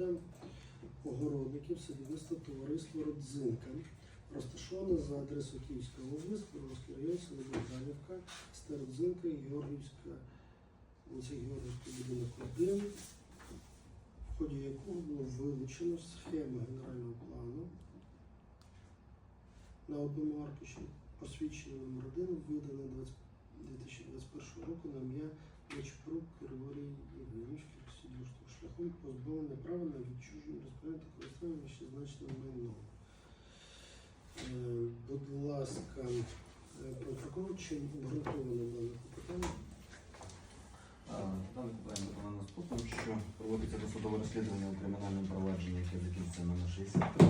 громада огородників садівництва товариства Родзинка, розташоване за адресою Київська область, Кривовський район, село Стародзинка, Георгіївська, вулиця Георгіївська, будинок 1, в ході якого було вилучено схему генерального плану на одному аркуші посвідчення номер 1 видане 2021 року на ім'я Нечпрук Григорій Євгенович шляхом позбавлення права на відчуження розпорядку користування вищезначеним майном. Е, Будь ласка, е, пан чим обґрунтовано дане питання? Дане питання було наступним, що проводиться досудове розслідування у кримінальному провадженні, яке закінчиться номер 63.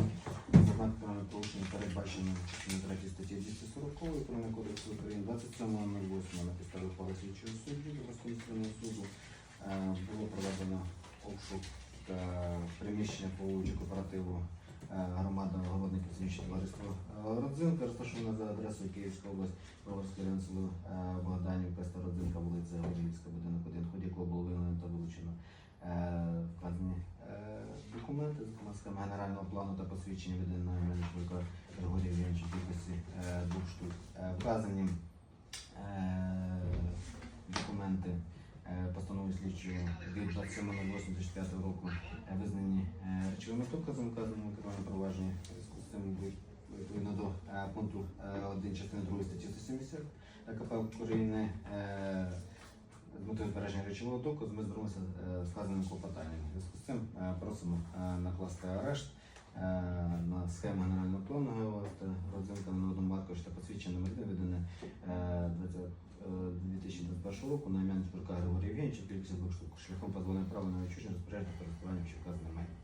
За знаками порушення передбачено частині 3 статті 240 Кримінального кодексу України 27.08 на підставі ухвали слідчого судді Верховного суду е, було проведено обшук е, приміщення по вулиці кооперативу е, громада голодників слідчого товариства е, Родзинка, розташована за адресою Київська область, Броварський район село Богданівка, Стародзинка, вулиця Горілівська, будинок 1, в ході якого було виявлено та вилучено вказані документи, зокрема схема генерального плану та посвідчення відданої менеджменту Григорія Євгеновича кількості двох штук. Вказані документи е, постанови слідчого від 27.08.2005 року е, визнані речовими доказами вказаними кримінальному провадженні. В зв'язку з цим відповідно до е, пункту е, 1 частини 2 статті 170 КП України з метою збереження речового доказу ми звернулися з вказаним. В зв'язку з цим просимо накласти арешт на схему генерального плану та родзинка на одному посвідчення номер 1 видане е, 20 е, 2021 року на ім'я Нечпурка Григорія Євгеновича кількість двох штук шляхом позбавлення права на відчуження розпорядження користування що вказане майном.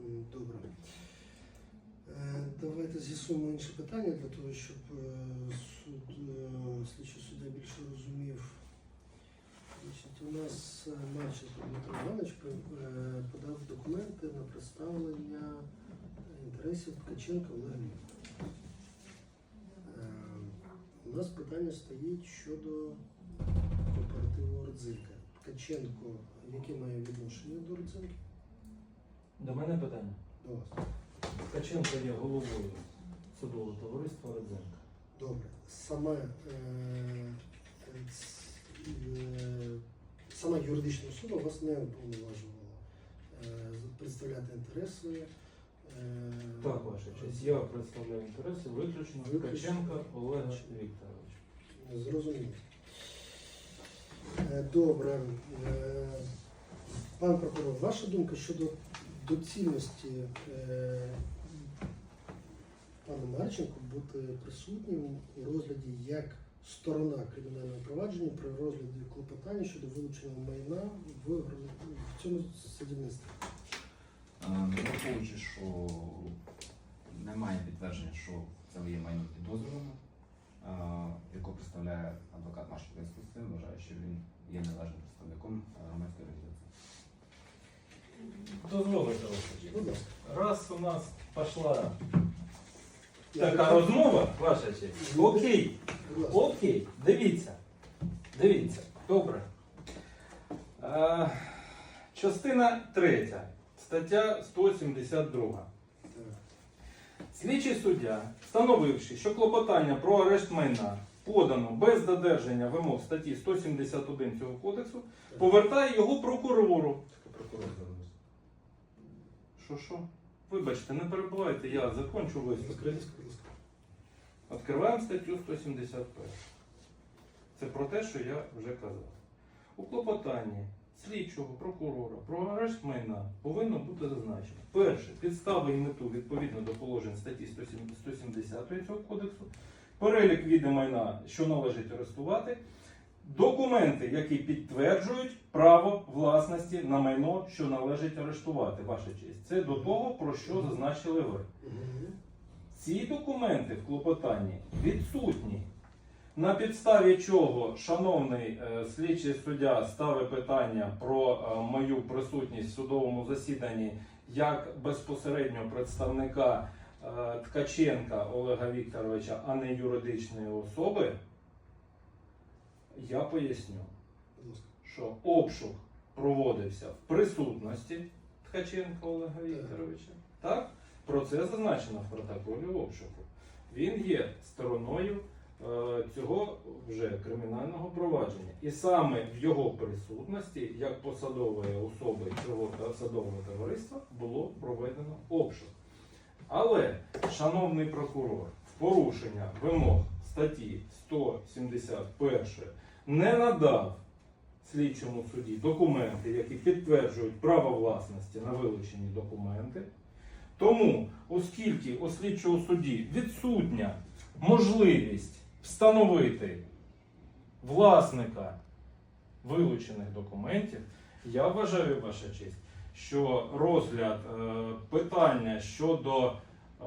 М, Добре. Е, Давайте з'ясуємо інше питання для того, щоб е, суд, е, слідчий суддя більше розумів. Значить, у нас е, Марченко Дмитро Іванович е, подав документи на представлення інтересів Ткаченка Олега. Е, У нас питання стоїть щодо кооперативу Родзинка. Ткаченко, яке має відношення до Родзинки? До мене питання. До вас. Ткаченко є головою судового товариства Родзенка. Добре. Сама, е, е, ц- е, сама юридична особа вас не уповноважувала е, представляти інтереси. е, Так, ваша честь. Я представляю інтереси виключно. Ткаченка Олега Вікторовича. Зрозуміло. Е, Добре. Е, Пан прокурор, ваша думка щодо доцільності е, пана Марченко бути присутнім у розгляді як сторона кримінального провадження при розгляді клопотання щодо вилучення майна в, в цьому садівництві? Е, Враховуючи, що немає підтвердження, що це є майно підозрювано, е, яку представляє адвокат Маршал Константин, вважаю, що він є належним представником громадської організації. Дозволите, честь. Раз у нас пішла така розмова, ваша честь. Окей. Окей, дивіться. Дивіться. Добре. Е, частина третя. Стаття 172. Слідчий суддя, встановивши, що клопотання про арешт майна подано без додержання вимог статті 171 цього кодексу, повертає його прокурору. Що що? Вибачте, не перебувайте, я закончу виступ. Відкриваємо статтю 171. Це про те, що я вже казав. У клопотанні слідчого прокурора про арешт майна повинно бути зазначено. Перше, підстави і мету відповідно до положень статті 170 170 цього кодексу, перелік віди майна, що належить арештувати, документи, які підтверджують право власності на майно, що належить арештувати, ваша честь. Це до того, про що зазначили ви. Ці документи в клопотанні відсутні. На підставі чого шановний е, слідчий суддя ставить питання про е, мою присутність в судовому засіданні як безпосередньо представника е, Ткаченка Олега Вікторовича, а не юридичної особи, я поясню, що обшук проводився в присутності Ткаченка Олега Вікторовича. Так? Про це зазначено в протоколі обшуку. Він є стороною е, цього вже кримінального провадження. І саме в його присутності, як посадової особи цього садового товариства, було проведено обшук. Але, шановний прокурор, в порушення вимог статті 171 не надав слідчому суді документи, які підтверджують право власності на вилучені документи. Тому, оскільки у слідчого судді відсутня можливість встановити власника вилучених документів, я вважаю, ваша честь, що розгляд е, питання щодо е,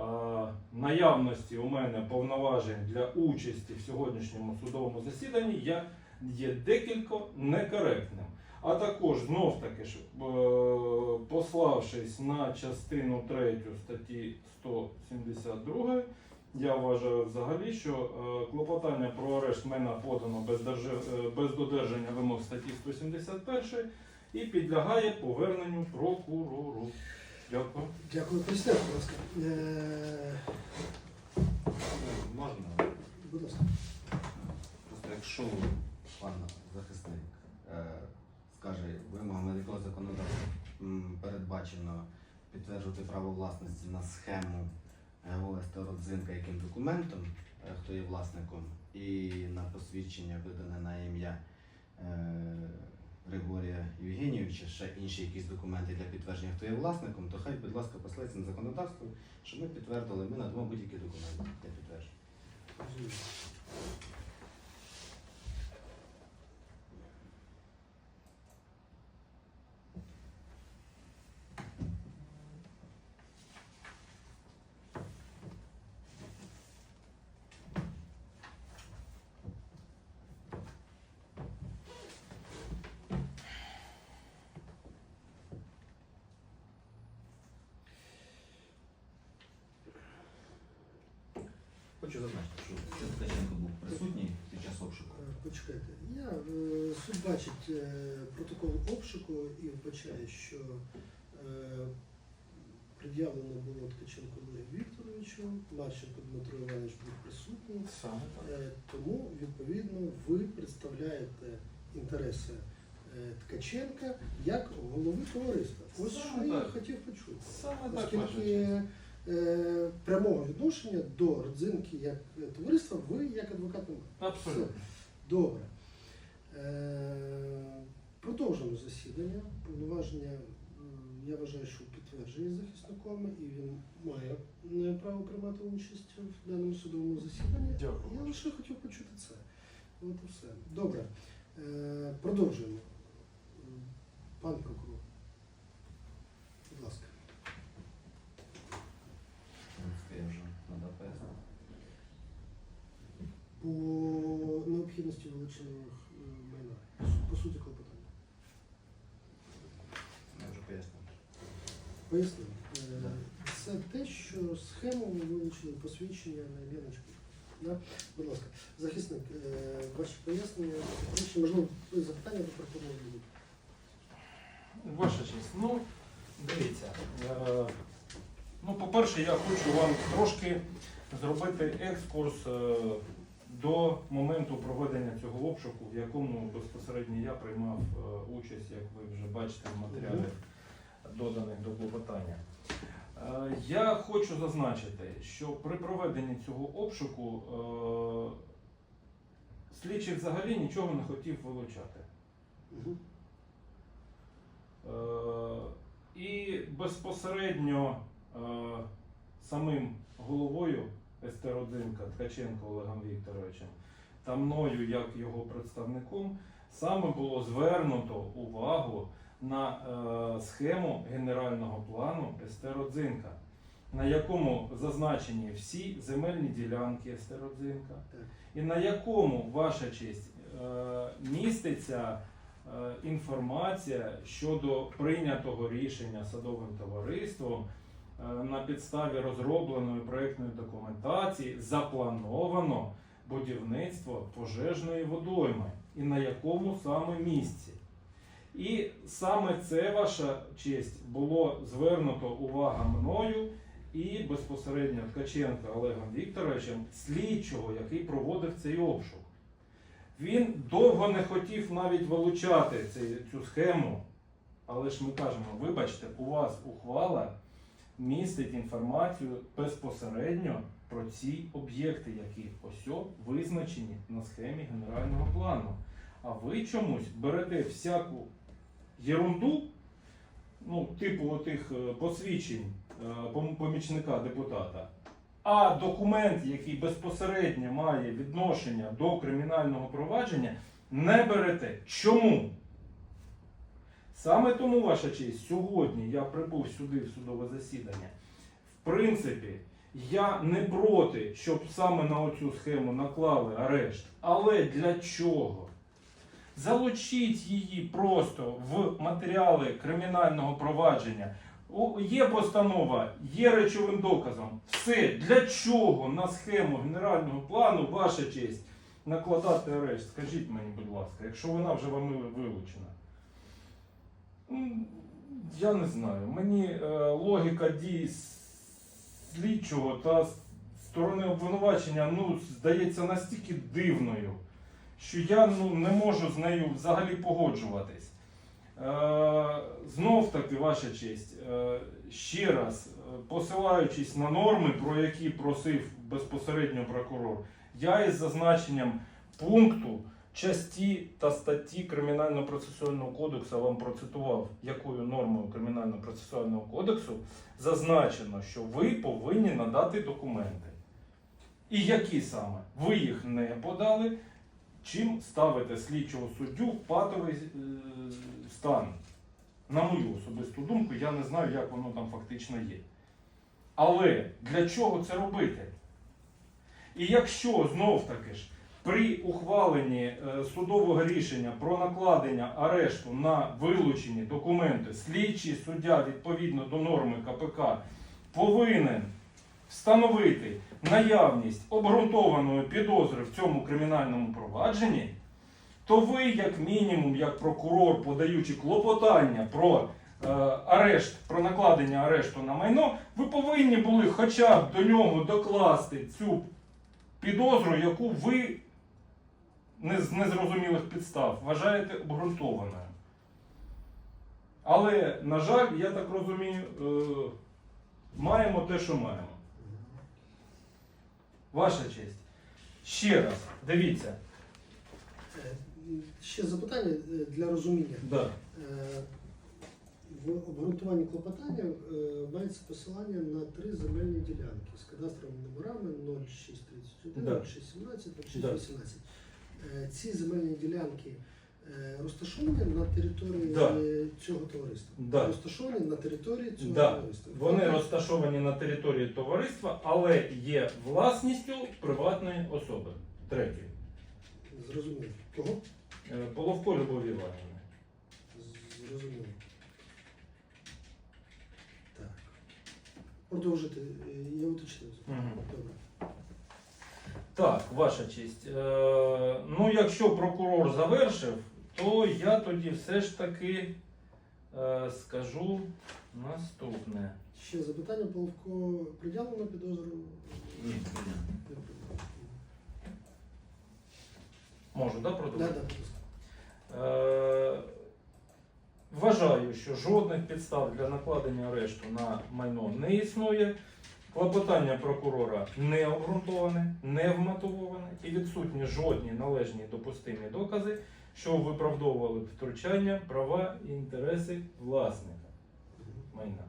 наявності у мене повноважень для участі в сьогоднішньому судовому засіданні я є декілько некоректним. А також знов таки ж, е, пославшись на частину 3 статті 172, я вважаю взагалі, що е, клопотання про арешт мене подано без, держи- е, без додержання вимог статті 171 і підлягає поверненню прокурору. Дякую. Дякую, поясняйте, будь ласка. Е, Можна? Будь ласка. Просто якщо пан захисник е, скаже, вимогами якого законодавства передбачено підтверджувати право власності на схему ГОСТ родзинка яким документом, е, хто є власником, і на посвідчення видане на ім'я е, Григорія Євгенійовича, ще інші якісь документи для підтвердження, хто є власником, то хай, будь ласка, послається на законодавство, щоб ми підтвердили, ми надамо будь-які документи для підтвердження. Хочу зазначити, що Ткаченко був присутній під час обшуку. Е, Почекайте. Я е, суд бачить е, протокол обшуку і вбачає, що е, пред'явлено було Ткаченко Олегу Вікторовичу, Марченко Дмитро Іванович був присутній. Саме так. Е, Тому, відповідно, ви представляєте інтереси е, Ткаченка як голови товариства. Ось Саме що я так. хотів почути. Саме так. Оскільки е, прямого відношення до родзинки як е, товариства ви як адвокат не маєте. Абсолютно. Добре. Е, Продовжимо засідання. Повноваження, я вважаю, що підтверджені захисником, і він має е, право приймати участь в даному судовому засіданні. Дякую. Я лише хотів почути це. От і все. Добре. Е, Продовжуємо. Пан прокурор. Будь ласка. Я вже надав пояснення. По необхідності вилучення е, майна. По суті клопотання. Я вже пояснив. Поясню. Е, Це те, що схему ви вилучили посвідчення на Леночку. Да? Будь ласка, захисник, е, ваші пояснення, Ще, можливо, запитання до прокурора будуть. Ваша честь, ну дивіться. Е, ну, по-перше, я хочу вам трошки зробити екскурс е, до моменту проведення цього обшуку, в якому безпосередньо я приймав е, участь, як ви вже бачите в матеріалі доданих до клопотання. Е, Я хочу зазначити, що при проведенні цього обшуку е, слідчий взагалі нічого не хотів вилучати. І безпосередньо самим головою СТ Родинка Ткаченко Олегом Вікторовичем та мною, як його представником, саме було звернуто увагу на е, схему генерального плану СТ Родзинка, на якому зазначені всі земельні ділянки СТ Родзинка, Так. і на якому, ваша честь, е, міститься е, інформація щодо прийнятого рішення садовим товариством на підставі розробленої проєктної документації заплановано будівництво пожежної водойми і на якому саме місці. І саме це, ваша честь, було звернуто увага мною і безпосередньо Ткаченка Олегом Вікторовичем, слідчого, який проводив цей обшук. Він довго не хотів навіть вилучати цю схему, але ж ми кажемо, вибачте, у вас ухвала містить інформацію безпосередньо про ці об'єкти, які ось визначені на схемі генерального плану. А ви чомусь берете всяку єрунду, ну, типу отих е, посвідчень е, помічника депутата, а документ, який безпосередньо має відношення до кримінального провадження, не берете. Чому? Саме тому, ваша честь, сьогодні я прибув сюди в судове засідання. В принципі, я не проти, щоб саме на оцю схему наклали арешт. Але для чого? Залучіть її просто в матеріали кримінального провадження. Є постанова, є речовим доказом. Все. Для чого на схему генерального плану, ваша честь, накладати арешт? Скажіть мені, будь ласка, якщо вона вже вами вилучена. Я не знаю. Мені е, логіка дій слідчого та сторони обвинувачення ну, здається настільки дивною, що я ну, не можу з нею взагалі погоджуватись. Е, знов таки, ваша честь, е, ще раз, посилаючись на норми, про які просив безпосередньо прокурор, я із зазначенням пункту часті та статті Кримінально-процесуального кодексу я вам процитував, якою нормою Кримінально-процесуального кодексу зазначено, що ви повинні надати документи. І які саме? Ви їх не подали, чим ставите слідчого суддю в патовий е, стан. На мою особисту думку, я не знаю, як воно там фактично є. Але для чого це робити? І якщо знов таки ж при ухваленні е, судового рішення про накладення арешту на вилучені документи слідчий суддя відповідно до норми КПК повинен встановити наявність обґрунтованої підозри в цьому кримінальному провадженні, то ви, як мінімум, як прокурор, подаючи клопотання про е, арешт, про накладення арешту на майно, ви повинні були хоча б до нього докласти цю підозру, яку ви з незрозумілих підстав вважаєте обґрунтованою. Але, на жаль, я так розумію, е, маємо те, що маємо. Ваша честь. Ще раз, дивіться. Е, Ще запитання е, для розуміння. Да. В обґрунтуванні клопотання мається посилання на три земельні ділянки з кадастровими номерами 0631, Да. 0617, 0618. Е, Ці земельні ділянки е, розташовані на території Да. цього товариства. Да. Розташовані на території цього Да. товариства. Вони розташовані на території товариства, але є власністю приватної особи. Третє. Зрозуміло. Кого? Е, Половко Любові Іванівни. Зрозуміло. Так. Продовжити. Я уточнив. Мгм. Добре. Так, ваша честь. Е, ну, якщо прокурор завершив, то я тоді все ж таки е, скажу наступне. Ще запитання Половко приділено підозру? Ні. Можу, да, Да, продовжити? да. Е, Вважаю, що жодних підстав для накладення арешту на майно не існує. Клопотання прокурора не обґрунтоване, не вмотивоване і відсутні жодні належні допустимі докази, що виправдовували б втручання, права і інтереси власника майна.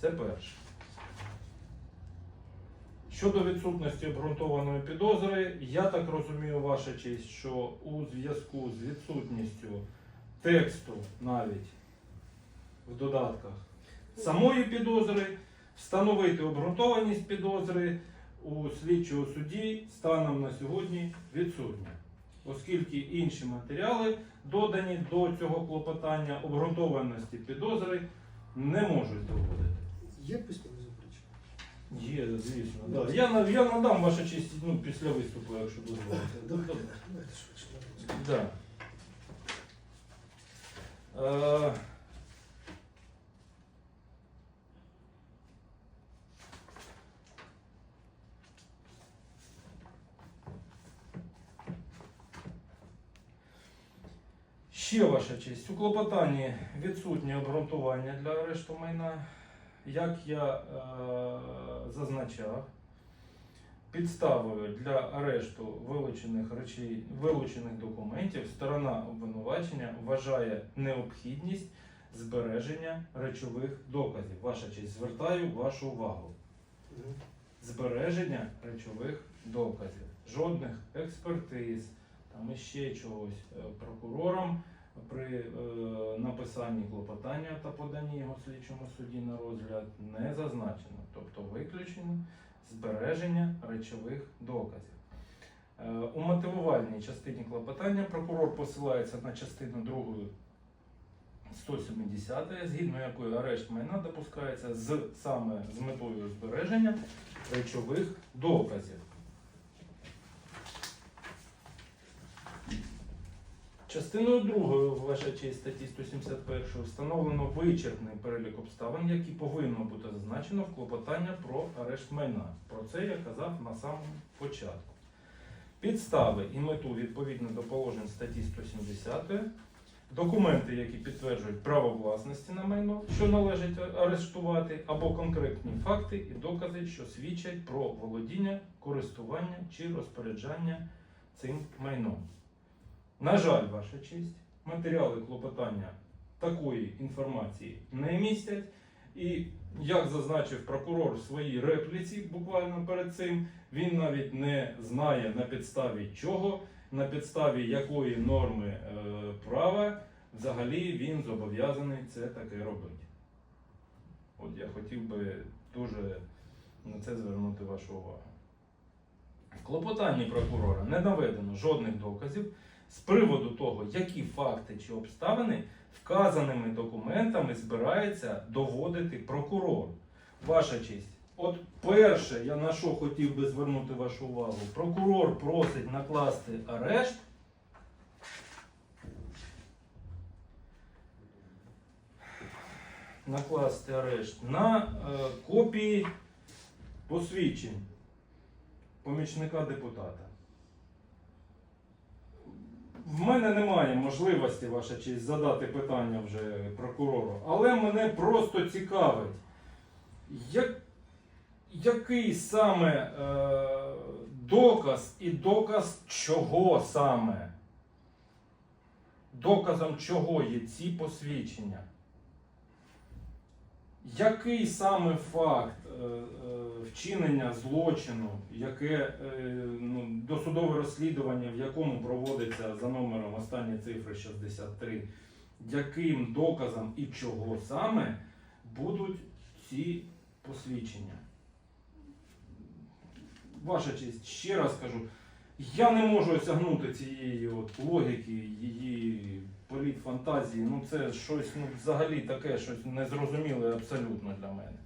Це перше. Щодо відсутності обґрунтованої підозри, я так розумію, ваша честь, що у зв'язку з відсутністю тексту навіть в додатках самої підозри, встановити обґрунтованість підозри у слідчого судді станом на сьогодні відсутня, оскільки інші матеріали, додані до цього клопотання обґрунтованості підозри, не можуть доводити. Є письмові заперечення? Є, звісно. Да. Я, я надам ваша честь ну, після виступу, якщо дозволите. Добре. давайте швидше. Да. Е, Ще ваша честь. У клопотанні відсутнє обґрунтування для арешту майна. Як я е, зазначав, Підставою для арешту вилучених речей, вилучених документів сторона обвинувачення вважає необхідність збереження речових доказів. Ваша честь, звертаю вашу увагу. Збереження речових доказів. Жодних експертиз, там іще чогось Е, прокурором при е, написанні клопотання та поданні його слідчому суді на розгляд не зазначено, тобто виключено збереження речових доказів. Е, У мотивувальній частині клопотання прокурор посилається на частину 2 170, згідно якої арешт майна допускається з саме з метою збереження речових доказів. Частиною 2 ваша честь статті 171 встановлено вичерпний перелік обставин, які повинно бути зазначено в клопотання про арешт майна. Про це я казав на самому початку. Підстави і мету відповідно до положень статті 170, документи, які підтверджують право власності на майно, що належить арештувати, або конкретні факти і докази, що свідчать про володіння, користування чи розпоряджання цим майном. На жаль, ваша честь, матеріали клопотання такої інформації не містять. І як зазначив прокурор в своїй репліці буквально перед цим, він навіть не знає на підставі чого, на підставі якої норми е, права взагалі він зобов'язаний це таке робити. От я хотів би дуже на це звернути вашу увагу. В клопотанні прокурора не наведено жодних доказів з приводу того, які факти чи обставини вказаними документами збирається доводити прокурор. Ваша честь. От перше, я на що хотів би звернути вашу увагу, прокурор просить накласти арешт. Накласти арешт на е, копії посвідчень помічника депутата. В мене немає можливості, ваша честь, задати питання вже прокурору, але мене просто цікавить, як, який саме е, доказ і доказ чого саме? Доказом чого є ці посвідчення? Який саме факт вчинення злочину, яке е, ну, досудове розслідування, в якому проводиться за номером останні цифри 63, яким доказом і чого саме будуть ці посвідчення? Ваша честь, ще раз кажу, я не можу осягнути цієї от логіки, її політ фантазії. Ну це щось ну, взагалі таке, щось незрозуміле абсолютно для мене.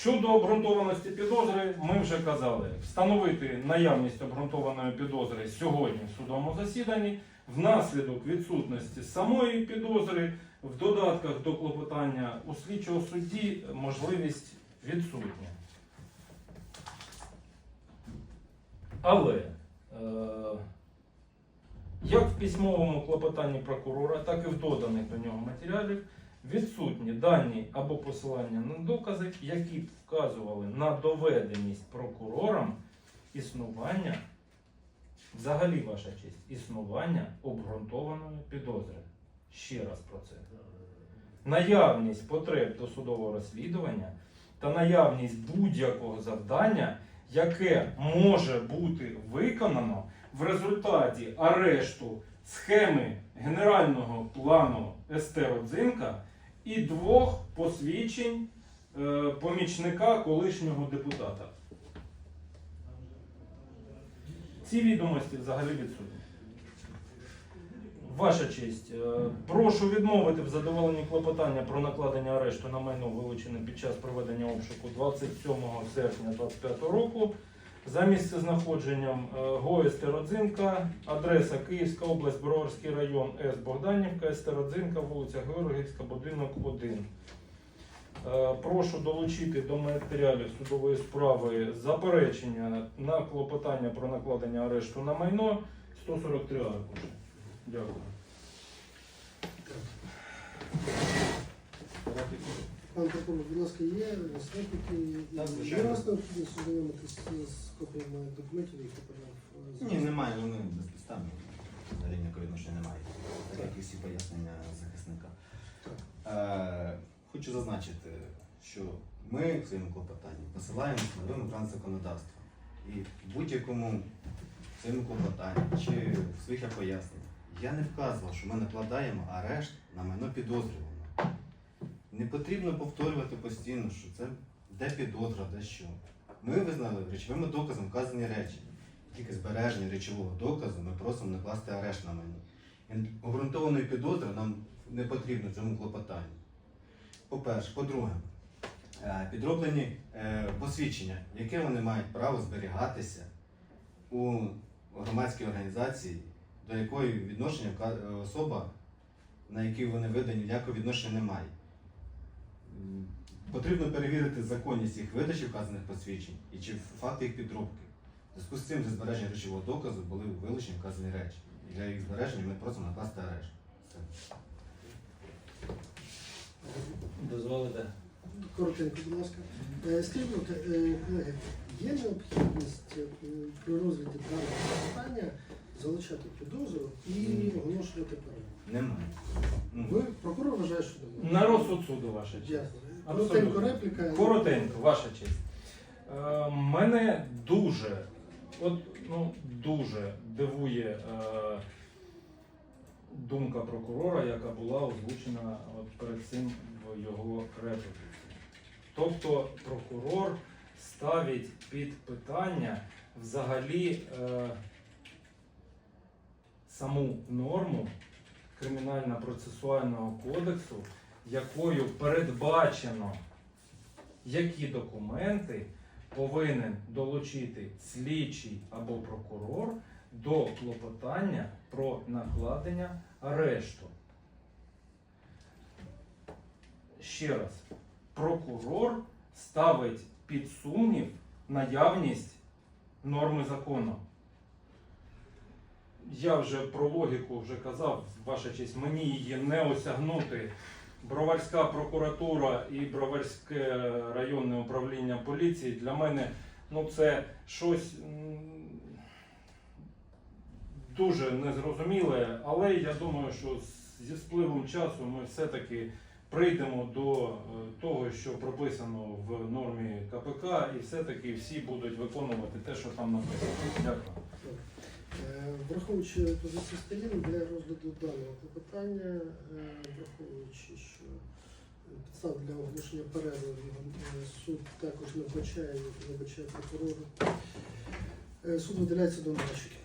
Щодо обґрунтованості підозри, ми вже казали, встановити наявність обґрунтованої підозри сьогодні в судовому засіданні, внаслідок відсутності самої підозри, в додатках до клопотання у слідчого судді можливість відсутня. Але е, як в письмовому клопотанні прокурора, так і в доданих до нього матеріалів відсутні дані або посилання на докази, які б вказували на доведеність прокурором існування, взагалі ваша честь, існування обґрунтованої підозри. Ще раз про це. Наявність потреб досудового розслідування та наявність будь-якого завдання, яке може бути виконано в результаті арешту схеми генерального плану СТ Родзинка і двох посвідчень е, помічника колишнього депутата. Ці відомості взагалі відсутні. Ваша честь, е, прошу відмовити в задоволенні клопотання про накладення арешту на майно, вилучене під час проведення обшуку 27 серпня 2025 року. За місцезнаходженням е, ГО Стеродзинка, адреса Київська область, Броварський район, С. Богданівка, Стеродзинка, вулиця Георгіївська, будинок 1. Е, Прошу долучити до матеріалів судової справи заперечення на клопотання про накладення арешту на майно 143 аркуші. Дякую. Пан прокурор, будь ласка, є? Так, Є звичайно. у вас з копіями документів, які подав? е, Ні, немає, вони безпідставні. Взагалі ніякого відношення немає. Так як і всі пояснення захисника. Е, хочу зазначити, що ми в своєму клопотанні посилаємося на вимог законодавства. І в будь-якому своєму клопотанні чи в своїх поясненнях я не вказував, що ми накладаємо арешт на майно підозрюваного. Не потрібно повторювати постійно, що це де підозра, де що. Ми визнали речовими доказами вказані речі. Тільки збереження речового доказу ми просимо накласти арешт на майно. І Обґрунтованої підозри нам не потрібно в цьому клопотанні. По-перше, по-друге, е, підроблені е, посвідчення, яке вони мають право зберігатися у громадській організації, до якої відношення е, особа, на якій вони видані, ніякого відношення не має. Потрібно перевірити законність їх видачі вказаних посвідчень і чи факти їх підробки. В зв'язку з цим для збереження речового доказу були вилучені вказані речі. І для їх збереження ми просимо накласти арешт. Все. Дозволите. Коротенько, будь ласка. Е, Скажіть, будь ласка, е, колеги, є необхідність е, при розгляді даного питання залучати підозру і оголошувати перерву? Немає. Ну, Ви прокурор вважає, що немає? На розсуд суду, ваша честь. Абсолютно. Коротенько репліка. Коротенько, ваша честь. Е, мене дуже, от, ну, дуже дивує е, думка прокурора, яка була озвучена от перед цим в його репліці. Тобто прокурор ставить під питання взагалі е, саму норму Кримінально-процесуального кодексу, якою передбачено які документи повинен долучити слідчий або прокурор до клопотання про накладення арешту. Ще раз, прокурор ставить під сумнів наявність норми закону. Я вже про логіку вже казав, ваша честь, мені її не осягнути. Броварська прокуратура і Броварське районне управління поліції для мене ну це щось дуже незрозуміле, але я думаю, що зі спливом часу ми все-таки прийдемо до е, того, що прописано в нормі КПК, і все-таки всі будуть виконувати те, що там написано. Дякую. Е, Враховуючи позицію сторін для розгляду даного клопотання, е, враховуючи, що підстав для оголошення перерви е, суд також не вбачає, не вбачає прокурора. Суд виділяється до нарешті.